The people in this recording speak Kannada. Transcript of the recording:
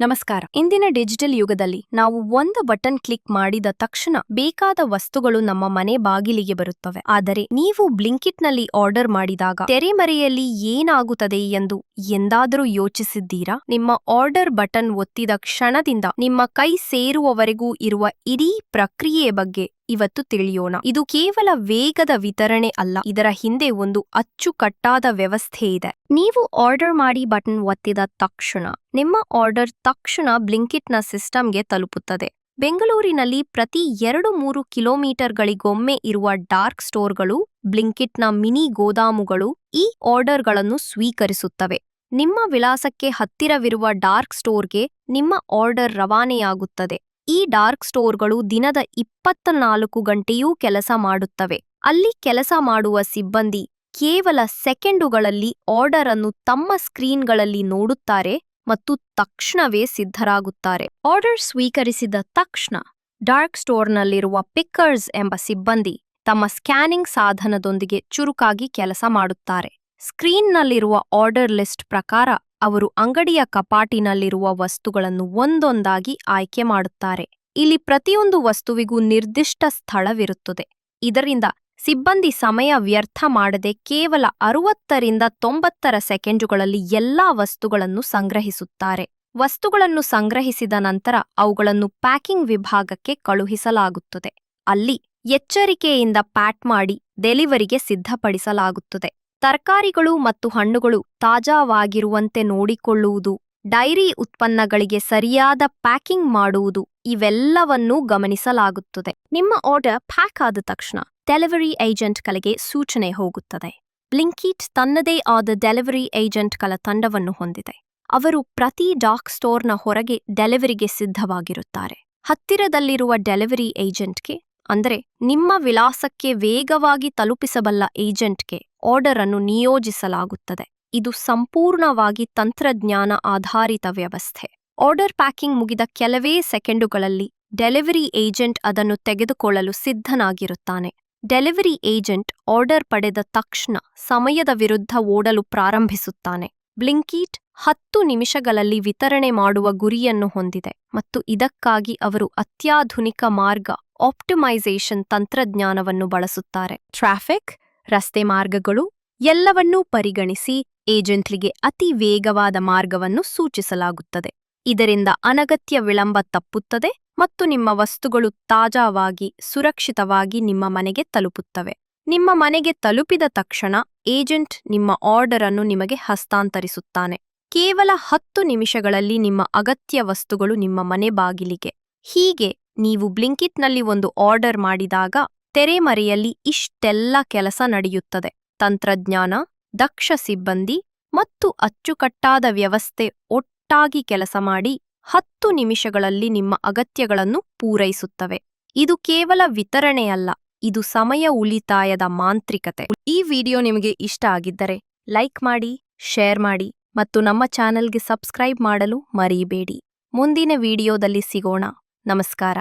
ನಮಸ್ಕಾರ. ಇಂದಿನ ಡಿಜಿಟಲ್ ಯುಗದಲ್ಲಿ ನಾವು ಒಂದು ಬಟನ್ ಕ್ಲಿಕ್ ಮಾಡಿದ ತಕ್ಷಣ ಬೇಕಾದ ವಸ್ತುಗಳು ನಮ್ಮ ಮನೆ ಬಾಗಿಲಿಗೆ ಬರುತ್ತವೆ. ಆದರೆ ನೀವು ಬ್ಲಿಂಕಿಟ್ನಲ್ಲಿ ಆರ್ಡರ್ ಮಾಡಿದಾಗ ತೆರೆಮರೆಯಲ್ಲಿ ಏನಾಗುತ್ತದೆ ಎಂದು ಎಂದಾದರೂ ಯೋಚಿಸಿದ್ದೀರಾ? ನಿಮ್ಮ ಆರ್ಡರ್ ಬಟನ್ ಒತ್ತಿದ ಕ್ಷಣದಿಂದ ನಿಮ್ಮ ಕೈ ಸೇರುವವರೆಗೂ ಇರುವ ಇಡೀ ಪ್ರಕ್ರಿಯೆಯ ಬಗ್ಗೆ ಇವತ್ತು ತಿಳಿಯೋಣ. ಇದು ಕೇವಲ ವೇಗದ ವಿತರಣೆ ಅಲ್ಲ. ಇದರ ಹಿಂದೆ ಒಂದು ಅಚ್ಚುಕಟ್ಟಾದ ವ್ಯವಸ್ಥೆ ಇದೆ. ನೀವು ಆರ್ಡರ್ ಮಾಡಿ ಬಟನ್ ಒತ್ತಿದ ತಕ್ಷಣ, ನಿಮ್ಮ ಆರ್ಡರ್ ತಕ್ಷಣ ಬ್ಲಿಂಕಿಟ್ನ ಸಿಸ್ಟಮ್ಗೆ ತಲುಪುತ್ತದೆ. ಬೆಂಗಳೂರಿನಲ್ಲಿ ಪ್ರತಿ ಎರಡು ಮೂರು ಕಿಲೋಮೀಟರ್ಗಳಿಗೊಮ್ಮೆ ಇರುವ ಡಾರ್ಕ್ ಸ್ಟೋರ್ಗಳು, ಬ್ಲಿಂಕಿಟ್ನ ಮಿನಿ ಗೋದಾಮುಗಳು ಈ ಆರ್ಡರ್ಗಳನ್ನು ಸ್ವೀಕರಿಸುತ್ತವೆ. ನಿಮ್ಮ ವಿಳಾಸಕ್ಕೆ ಹತ್ತಿರವಿರುವ ಡಾರ್ಕ್ ಸ್ಟೋರ್ಗೆ ನಿಮ್ಮ ಆರ್ಡರ್ ರವಾನೆಯಾಗುತ್ತದೆ. ಈ ಡಾರ್ಕ್ ಸ್ಟೋರ್ಗಳು ದಿನದ ಇಪ್ಪತ್ತ ನಾಲ್ಕು ಗಂಟೆಯೂ ಕೆಲಸ ಮಾಡುತ್ತವೆ. ಅಲ್ಲಿ ಕೆಲಸ ಮಾಡುವ ಸಿಬ್ಬಂದಿ ಕೇವಲ ಸೆಕೆಂಡುಗಳಲ್ಲಿ ಆರ್ಡರ್ ಅನ್ನು ತಮ್ಮ ಸ್ಕ್ರೀನ್ಗಳಲ್ಲಿ ನೋಡುತ್ತಾರೆ ಮತ್ತು ತಕ್ಷಣವೇ ಸಿದ್ಧರಾಗುತ್ತಾರೆ. ಆರ್ಡರ್ ಸ್ವೀಕರಿಸಿದ ತಕ್ಷಣ ಡಾರ್ಕ್ ಸ್ಟೋರ್ನಲ್ಲಿರುವ ಪಿಕ್ಕರ್ಸ್ ಎಂಬ ಸಿಬ್ಬಂದಿ ತಮ್ಮ ಸ್ಕ್ಯಾನಿಂಗ್ ಸಾಧನದೊಂದಿಗೆ ಚುರುಕಾಗಿ ಕೆಲಸ ಮಾಡುತ್ತಾರೆ. ಸ್ಕ್ರೀನ್ನಲ್ಲಿರುವ ಆರ್ಡರ್ ಲಿಸ್ಟ್ ಪ್ರಕಾರ ಅವರು ಅಂಗಡಿಯ ಕಪಾಟಿನಲ್ಲಿರುವ ವಸ್ತುಗಳನ್ನು ಒಂದೊಂದಾಗಿ ಆಯ್ಕೆ ಮಾಡುತ್ತಾರೆ. ಇಲ್ಲಿ ಪ್ರತಿಯೊಂದು ವಸ್ತುವಿಗೂ ನಿರ್ದಿಷ್ಟ ಸ್ಥಳವಿರುತ್ತದೆ. ಇದರಿಂದ ಸಿಬ್ಬಂದಿ ಸಮಯ ವ್ಯರ್ಥ ಮಾಡದೆ ಕೇವಲ ಅರುವತ್ತರಿಂದ ತೊಂಬತ್ತರ ಸೆಕೆಂಡುಗಳಲ್ಲಿ ಎಲ್ಲಾ ವಸ್ತುಗಳನ್ನು ಸಂಗ್ರಹಿಸುತ್ತಾರೆ. ವಸ್ತುಗಳನ್ನು ಸಂಗ್ರಹಿಸಿದ ನಂತರ ಅವುಗಳನ್ನು ಪ್ಯಾಕಿಂಗ್ ವಿಭಾಗಕ್ಕೆ ಕಳುಹಿಸಲಾಗುತ್ತದೆ. ಅಲ್ಲಿ ಎಚ್ಚರಿಕೆಯಿಂದ ಪ್ಯಾಟ್ ಮಾಡಿ ಡೆಲಿವರಿಗೆ ಸಿದ್ಧಪಡಿಸಲಾಗುತ್ತದೆ. ತರಕಾರಿಗಳು ಮತ್ತು ಹಣ್ಣುಗಳು ತಾಜಾವಾಗಿರುವಂತೆ ನೋಡಿಕೊಳ್ಳುವುದು, ಡೈರಿ ಉತ್ಪನ್ನಗಳಿಗೆ ಸರಿಯಾದ ಪ್ಯಾಕಿಂಗ್ ಮಾಡುವುದು ಇವೆಲ್ಲವನ್ನೂ ಗಮನಿಸಲಾಗುತ್ತದೆ. ನಿಮ್ಮ ಆರ್ಡರ್ ಪ್ಯಾಕ್ ಆದ ತಕ್ಷಣ ಡೆಲಿವರಿ ಏಜೆಂಟ್ಗಳಿಗೆ ಸೂಚನೆ ಹೋಗುತ್ತದೆ. ಬ್ಲಿಂಕೀಟ್ ತನ್ನದೇ ಆದ ಡೆಲಿವರಿ ಏಜೆಂಟ್ಗಳ ತಂಡವನ್ನು ಹೊಂದಿದೆ. ಅವರು ಪ್ರತಿ ಡಾಕ್ ಸ್ಟೋರ್ನ ಹೊರಗೆ ಡೆಲಿವರಿಗೆ ಸಿದ್ಧವಾಗಿರುತ್ತಾರೆ. ಹತ್ತಿರದಲ್ಲಿರುವ ಡೆಲಿವರಿ ಏಜೆಂಟ್ಗೆ, ಅಂದರೆ ನಿಮ್ಮ ವಿಳಾಸಕ್ಕೆ ವೇಗವಾಗಿ ತಲುಪಿಸಬಲ್ಲ ಏಜೆಂಟ್ಗೆ ಆರ್ಡರ್ ಅನ್ನು ನಿಯೋಜಿಸಲಾಗುತ್ತದೆ. ಇದು ಸಂಪೂರ್ಣವಾಗಿ ತಂತ್ರಜ್ಞಾನ ಆಧಾರಿತ ವ್ಯವಸ್ಥೆ. ಆರ್ಡರ್ ಪ್ಯಾಕಿಂಗ್ ಮುಗಿದ ಕೆಲವೇ ಸೆಕೆಂಡುಗಳಲ್ಲಿ ಡೆಲಿವರಿ ಏಜೆಂಟ್ ಅದನ್ನು ತೆಗೆದುಕೊಳ್ಳಲು ಸಿದ್ಧನಾಗಿರುತ್ತಾನೆ. ಡೆಲಿವರಿ ಏಜೆಂಟ್ ಆರ್ಡರ್ ಪಡೆದ ತಕ್ಷಣ ಸಮಯದ ವಿರುದ್ಧ ಓಡಲು ಪ್ರಾರಂಭಿಸುತ್ತಾನೆ. ಬ್ಲಿಂಕೀಟ್ ಹತ್ತು ನಿಮಿಷಗಳಲ್ಲಿ ವಿತರಣೆ ಮಾಡುವ ಗುರಿಯನ್ನು ಹೊಂದಿದೆ ಮತ್ತು ಇದಕ್ಕಾಗಿ ಅವರು ಅತ್ಯಾಧುನಿಕ ಮಾರ್ಗ ಆಪ್ಟಿಮೈಸೇಷನ್ ತಂತ್ರಜ್ಞಾನವನ್ನು ಬಳಸುತ್ತಾರೆ. ಟ್ರಾಫಿಕ್ ರಸ್ತೆ ಮಾರ್ಗಗಳು ಎಲ್ಲವನ್ನೂ ಪರಿಗಣಿಸಿ ಏಜೆಂಟ್ಲಿಗೆ ಅತಿ ವೇಗವಾದ ಮಾರ್ಗವನ್ನು ಸೂಚಿಸಲಾಗುತ್ತದೆ. ಇದರಿಂದ ಅನಗತ್ಯ ವಿಳಂಬ ತಪ್ಪುತ್ತದೆ ಮತ್ತು ನಿಮ್ಮ ವಸ್ತುಗಳು ತಾಜಾವಾಗಿ, ಸುರಕ್ಷಿತವಾಗಿ ನಿಮ್ಮ ಮನೆಗೆ ತಲುಪುತ್ತವೆ. ನಿಮ್ಮ ಮನೆಗೆ ತಲುಪಿದ ತಕ್ಷಣ ಏಜೆಂಟ್ ನಿಮ್ಮ ಆರ್ಡರ್ ಅನ್ನು ನಿಮಗೆ ಹಸ್ತಾಂತರಿಸುತ್ತಾನೆ. ಕೇವಲ ಹತ್ತು ನಿಮಿಷಗಳಲ್ಲಿ ನಿಮ್ಮ ಅಗತ್ಯ ವಸ್ತುಗಳು ನಿಮ್ಮ ಮನೆ ಬಾಗಿಲಿಗೆ. ಹೀಗೆ ನೀವು ಬ್ಲಿಂಕಿಟ್ನಲ್ಲಿ ಒಂದು ಆರ್ಡರ್ ಮಾಡಿದಾಗ ತೆರೆಮರೆಯಲ್ಲಿ ಇಷ್ಟೆಲ್ಲ ಕೆಲಸ ನಡೆಯುತ್ತದೆ. ತಂತ್ರಜ್ಞಾನ, ದಕ್ಷ ಸಿಬ್ಬಂದಿ ಮತ್ತು ಅಚ್ಚುಕಟ್ಟಾದ ವ್ಯವಸ್ಥೆ ಒಟ್ಟಾಗಿ ಕೆಲಸ ಮಾಡಿ ಹತ್ತು ನಿಮಿಷಗಳಲ್ಲಿ ನಿಮ್ಮ ಅಗತ್ಯಗಳನ್ನು ಪೂರೈಸುತ್ತವೆ. ಇದು ಕೇವಲ ವಿತರಣೆಯಲ್ಲ, ಇದು ಸಮಯ ಉಳಿತಾಯದ ಮಾಂತ್ರಿಕತೆ. ಈ ವಿಡಿಯೋ ನಿಮಗೆ ಇಷ್ಟ ಆಗಿದ್ದರೆ ಲೈಕ್ ಮಾಡಿ, ಶೇರ್ ಮಾಡಿ ಮತ್ತು ನಮ್ಮ ಚಾನೆಲ್ಗೆ ಸಬ್ಸ್ಕ್ರೈಬ್ ಮಾಡಲು ಮರೆಯಬೇಡಿ ಮುಂದಿನ ವಿಡಿಯೋದಲ್ಲಿ ಸಿಗೋಣ. ನಮಸ್ಕಾರ.